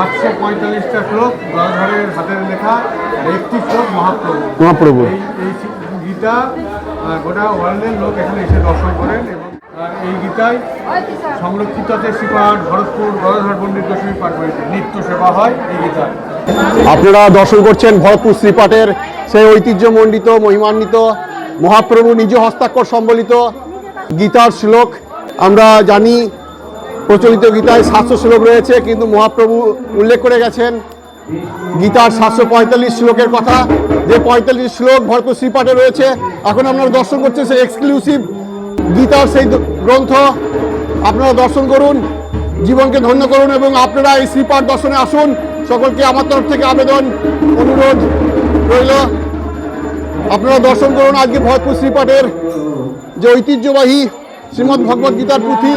সাতশো পঁয়তাল্লিশটা শ্লোক গদাধরের হাতের লেখা একটি শ্লোক মহাপ্রভু মহাপ্রভু এই এই গীতা গোটা ওয়ার্ল্ডের লোক এখানে এসে দর্শন করেন এবং আর এই গীতায় সংরক্ষিত আছে শ্রীপাঠ ভরতপুর গদাধর পণ্ডিত গোস্বামী পাঠ করেছে নিত্য সেবা হয় এই গীতায়। আপনারা দর্শন করছেন ভরতপুর শ্রীপাঠের সেই ঐতিহ্যমণ্ডিত মহিমান্বিত মহাপ্রভু নিজ হস্তাক্ষর সম্বলিত গীতার শ্লোক। আমরা জানি প্রচলিত গীতায় সাতশো শ্লোক রয়েছে, কিন্তু মহাপ্রভু উল্লেখ করে গেছেন গীতার সাতশো পঁয়তাল্লিশ শ্লোকের কথা। যে পঁয়তাল্লিশ শ্লোক ভরতপুর শ্রীপাঠে রয়েছে, এখন আপনারা দর্শন করছেন সেই এক্সক্লুসিভ গীতার সেই গ্রন্থ। আপনারা দর্শন করুন, জীবনকে ধন্য করুন এবং আপনারা এই শ্রীপাঠ দর্শনে আসুন। সকলকে আমার তরফ থেকে আবেদন, অনুরোধ রইল। আপনারা দর্শন করুন আজকে ভরতপুর শ্রীপাঠের যে ঐতিহ্যবাহী শ্রীমদ্ ভগবদ্ গীতার পুঁথি।